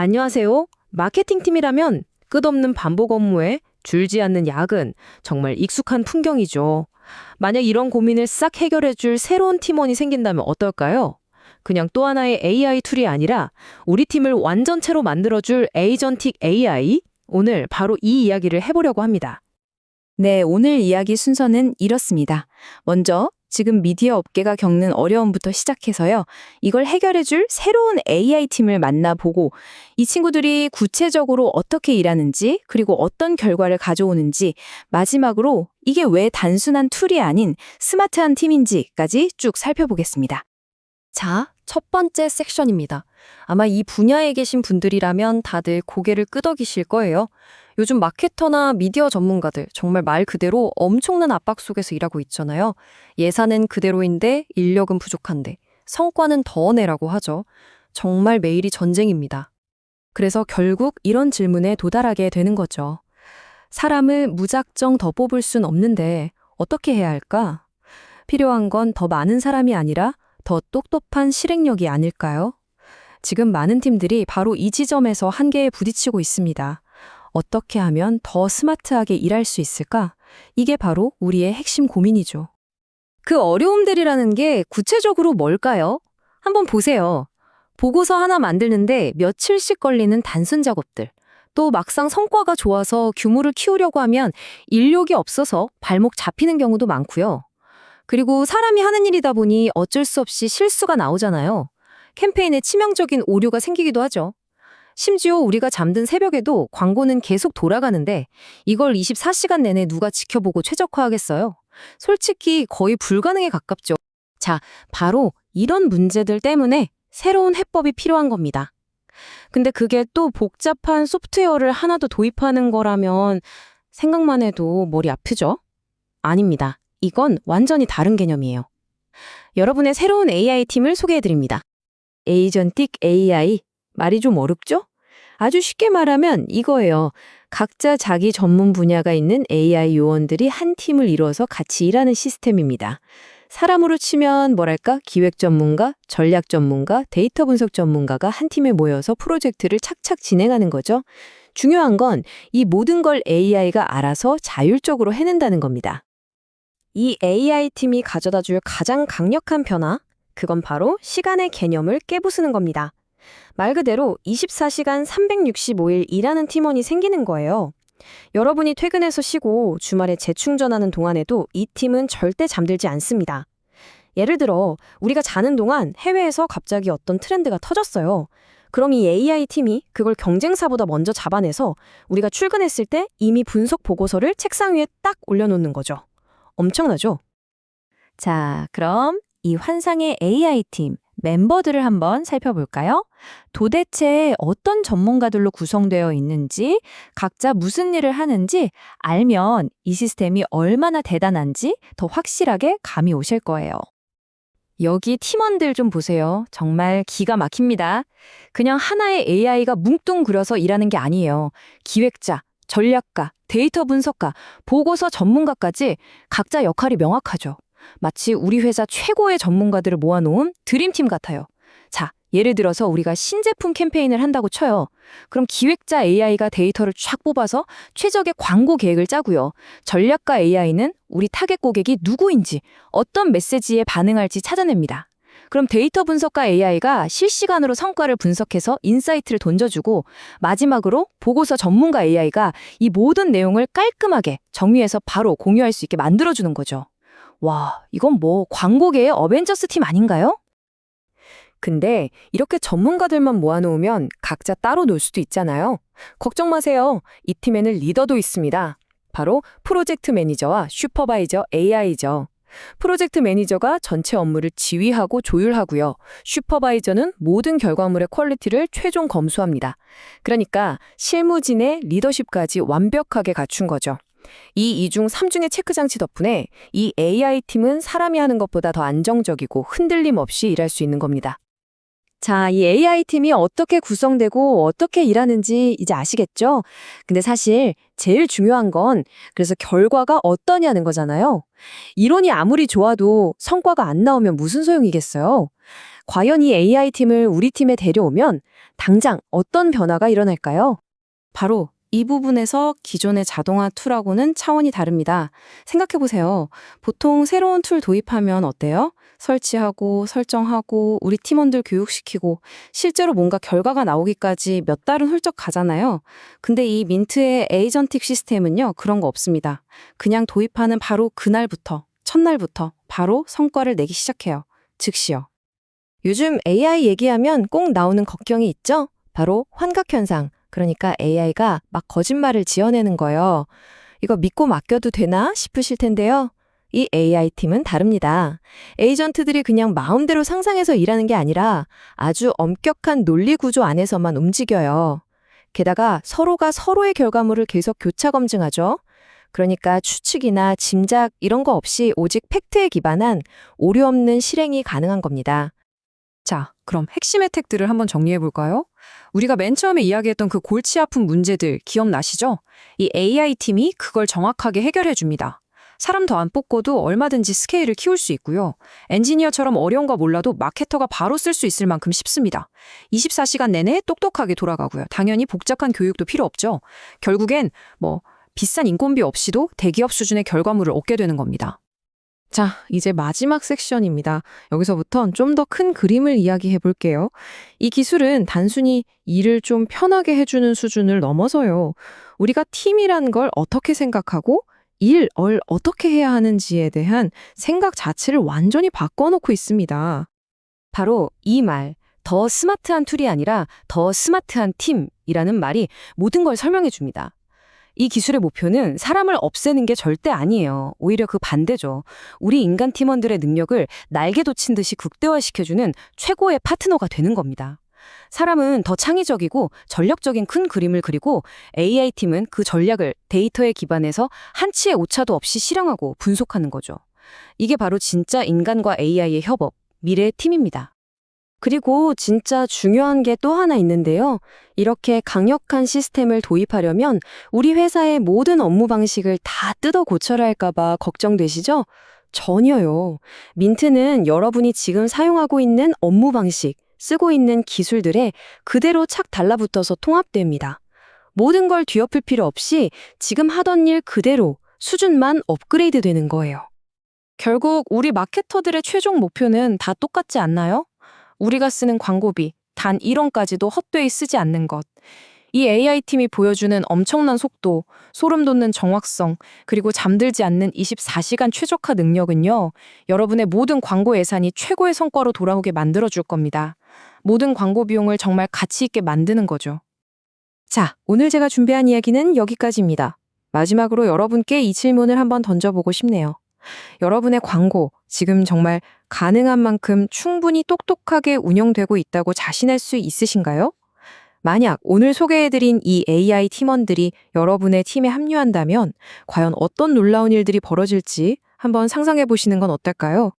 안녕하세요. 마케팅팀이라면 끝없는 반복 업무에 줄지 않는 야근, 정말 익숙한 풍경이죠. 만약 이런 고민을 싹 해결해줄 새로운 팀원이 생긴다면 어떨까요? 그냥 또 하나의 AI 툴이 아니라 우리 팀을 완전체로 만들어줄 에이전틱 AI? 오늘 바로 이 이야기를 해보려고 합니다. 네, 오늘 이야기 순서는 이렇습니다. 먼저 지금 미디어 업계가 겪는 어려움부터 시작해서요. 이걸 해결해줄 새로운 AI 팀을 만나보고 이 친구들이 구체적으로 어떻게 일하는지 그리고 어떤 결과를 가져오는지 마지막으로 이게 왜 단순한 툴이 아닌 스마트한 팀인지까지 쭉 살펴보겠습니다. 자, 첫 번째 섹션입니다. 아마 이 분야에 계신 분들이라면 다들 고개를 끄덕이실 거예요. 요즘 마케터나 미디어 전문가들 정말 말 그대로 엄청난 압박 속에서 일하고 있잖아요. 예산은 그대로인데 인력은 부족한데 성과는 더 내라고 하죠. 정말 매일이 전쟁입니다. 그래서 결국 이런 질문에 도달하게 되는 거죠. 사람을 무작정 더 뽑을 순 없는데 어떻게 해야 할까? 필요한 건 더 많은 사람이 아니라 더 똑똑한 실행력이 아닐까요? 지금 많은 팀들이 바로 이 지점에서 한계에 부딪히고 있습니다. 어떻게 하면 더 스마트하게 일할 수 있을까? 이게 바로 우리의 핵심 고민이죠. 그 어려움들이라는 게 구체적으로 뭘까요? 한번 보세요. 보고서 하나 만드는데 며칠씩 걸리는 단순 작업들. 또 막상 성과가 좋아서 규모를 키우려고 하면 인력이 없어서 발목 잡히는 경우도 많고요. 그리고 사람이 하는 일이다 보니 어쩔 수 없이 실수가 나오잖아요. 캠페인에 치명적인 오류가 생기기도 하죠. 심지어 우리가 잠든 새벽에도 광고는 계속 돌아가는데 이걸 24시간 내내 누가 지켜보고 최적화하겠어요? 솔직히 거의 불가능에 가깝죠. 자, 바로 이런 문제들 때문에 새로운 해법이 필요한 겁니다. 근데 그게 또 복잡한 소프트웨어를 하나 더 도입하는 거라면 생각만 해도 머리 아프죠? 아닙니다. 이건 완전히 다른 개념이에요. 여러분의 새로운 AI 팀을 소개해드립니다. 에이전틱 AI. 말이 좀 어렵죠? 아주 쉽게 말하면 이거예요. 각자 자기 전문 분야가 있는 AI 요원들이 한 팀을 이루어서 같이 일하는 시스템입니다. 사람으로 치면 뭐랄까 기획 전문가, 전략 전문가, 데이터 분석 전문가가 한 팀에 모여서 프로젝트를 착착 진행하는 거죠. 중요한 건 이 모든 걸 AI가 알아서 자율적으로 해낸다는 겁니다. 이 AI 팀이 가져다 줄 가장 강력한 변화, 그건 바로 시간의 개념을 깨부수는 겁니다. 말 그대로 24시간 365일 일하는 팀원이 생기는 거예요. 여러분이 퇴근해서 쉬고 주말에 재충전하는 동안에도 이 팀은 절대 잠들지 않습니다. 예를 들어 우리가 자는 동안 해외에서 갑자기 어떤 트렌드가 터졌어요. 그럼 이 AI 팀이 그걸 경쟁사보다 먼저 잡아내서 우리가 출근했을 때 이미 분석 보고서를 책상 위에 딱 올려놓는 거죠. 엄청나죠? 자, 그럼 이 환상의 AI 팀 멤버들을 한번 살펴볼까요? 도대체 어떤 전문가들로 구성되어 있는지, 각자 무슨 일을 하는지 알면 이 시스템이 얼마나 대단한지 더 확실하게 감이 오실 거예요. 여기 팀원들 좀 보세요. 정말 기가 막힙니다. 그냥 하나의 AI가 뭉뚱그려서 일하는 게 아니에요. 기획자, 전략가, 데이터 분석가, 보고서 전문가까지 각자 역할이 명확하죠. 마치 우리 회사 최고의 전문가들을 모아놓은 드림팀 같아요. 자, 예를 들어서 우리가 신제품 캠페인을 한다고 쳐요. 그럼 기획자 AI가 데이터를 쫙 뽑아서 최적의 광고 계획을 짜고요. 전략가 AI는 우리 타겟 고객이 누구인지, 어떤 메시지에 반응할지 찾아냅니다. 그럼 데이터 분석가 AI가 실시간으로 성과를 분석해서 인사이트를 던져주고 마지막으로 보고서 전문가 AI가 이 모든 내용을 깔끔하게 정리해서 바로 공유할 수 있게 만들어주는 거죠. 와, 이건 뭐 광고계의 어벤져스 팀 아닌가요? 근데 이렇게 전문가들만 모아놓으면 각자 따로 놀 수도 있잖아요. 걱정 마세요. 이 팀에는 리더도 있습니다. 바로 프로젝트 매니저와 슈퍼바이저 AI죠. 프로젝트 매니저가 전체 업무를 지휘하고 조율하고요. 슈퍼바이저는 모든 결과물의 퀄리티를 최종 검수합니다. 그러니까 실무진의 리더십까지 완벽하게 갖춘 거죠. 이 이중 삼중의 체크 장치 덕분에 이 AI 팀은 사람이 하는 것보다 더 안정적이고 흔들림 없이 일할 수 있는 겁니다. 자, 이 AI 팀이 어떻게 구성되고 어떻게 일하는지 이제 아시겠죠? 근데 사실 제일 중요한 건 그래서 결과가 어떠냐는 거잖아요. 이론이 아무리 좋아도 성과가 안 나오면 무슨 소용이겠어요? 과연 이 AI 팀을 우리 팀에 데려오면 당장 어떤 변화가 일어날까요? 바로 이 부분에서 기존의 자동화 툴하고는 차원이 다릅니다. 생각해보세요. 보통 새로운 툴 도입하면 어때요? 설치하고 설정하고 우리 팀원들 교육시키고 실제로 뭔가 결과가 나오기까지 몇 달은 훌쩍 가잖아요. 근데 이 민트의 에이전틱 시스템은요, 그런 거 없습니다. 그냥 도입하는 바로 그날부터, 첫날부터 바로 성과를 내기 시작해요. 즉시요. 요즘 AI 얘기하면 꼭 나오는 걱정이 있죠? 바로 환각현상. 그러니까 AI가 막 거짓말을 지어내는 거예요. 이거 믿고 맡겨도 되나 싶으실 텐데요. 이 AI팀은 다릅니다. 에이전트들이 그냥 마음대로 상상해서 일하는 게 아니라 아주 엄격한 논리 구조 안에서만 움직여요. 게다가 서로가 서로의 결과물을 계속 교차 검증하죠. 그러니까 추측이나 짐작 이런 거 없이 오직 팩트에 기반한 오류 없는 실행이 가능한 겁니다. 자, 그럼 핵심 혜택들을 한번 정리해 볼까요? 우리가 맨 처음에 이야기했던 그 골치 아픈 문제들 기억나시죠? 이 AI 팀이 그걸 정확하게 해결해 줍니다. 사람 더 안 뽑고도 얼마든지 스케일을 키울 수 있고요. 엔지니어처럼 어려운 거 몰라도 마케터가 바로 쓸 수 있을 만큼 쉽습니다. 24시간 내내 똑똑하게 돌아가고요. 당연히 복잡한 교육도 필요 없죠. 결국엔 뭐 비싼 인건비 없이도 대기업 수준의 결과물을 얻게 되는 겁니다. 자, 이제 마지막 섹션입니다. 여기서부턴 좀 더 큰 그림을 이야기해 볼게요. 이 기술은 단순히 일을 좀 편하게 해주는 수준을 넘어서요. 우리가 팀이란 걸 어떻게 생각하고 일, 을 어떻게 해야 하는지에 대한 생각 자체를 완전히 바꿔놓고 있습니다. 바로 이 말, 더 스마트한 툴이 아니라 더 스마트한 팀이라는 말이 모든 걸 설명해 줍니다. 이 기술의 목표는 사람을 없애는 게 절대 아니에요. 오히려 그 반대죠. 우리 인간 팀원들의 능력을 날개 돋친 듯이 극대화시켜주는 최고의 파트너가 되는 겁니다. 사람은 더 창의적이고 전략적인 큰 그림을 그리고 AI팀은 그 전략을 데이터에 기반해서 한치의 오차도 없이 실행하고 분석하는 거죠. 이게 바로 진짜 인간과 AI의 협업, 미래의 팀입니다. 그리고 진짜 중요한 게 또 하나 있는데요. 이렇게 강력한 시스템을 도입하려면 우리 회사의 모든 업무 방식을 다 뜯어 고쳐야 할까봐 걱정되시죠? 전혀요. 민트는 여러분이 지금 사용하고 있는 업무 방식, 쓰고 있는 기술들에 그대로 착 달라붙어서 통합됩니다. 모든 걸 뒤엎을 필요 없이 지금 하던 일 그대로 수준만 업그레이드 되는 거예요. 결국 우리 마케터들의 최종 목표는 다 똑같지 않나요? 우리가 쓰는 광고비 단 1원까지도 헛되이 쓰지 않는 것. 이 AI팀이 보여주는 엄청난 속도, 소름 돋는 정확성, 그리고 잠들지 않는 24시간 최적화 능력은요, 여러분의 모든 광고 예산이 최고의 성과로 돌아오게 만들어줄 겁니다. 모든 광고 비용을 정말 가치 있게 만드는 거죠. 자, 오늘 제가 준비한 이야기는 여기까지입니다. 마지막으로 여러분께 이 질문을 한번 던져보고 싶네요. 여러분의 광고, 지금 정말 가능한 만큼 충분히 똑똑하게 운영되고 있다고 자신할 수 있으신가요? 만약 오늘 소개해드린 이 AI 팀원들이 여러분의 팀에 합류한다면 과연 어떤 놀라운 일들이 벌어질지 한번 상상해 보시는 건 어떨까요?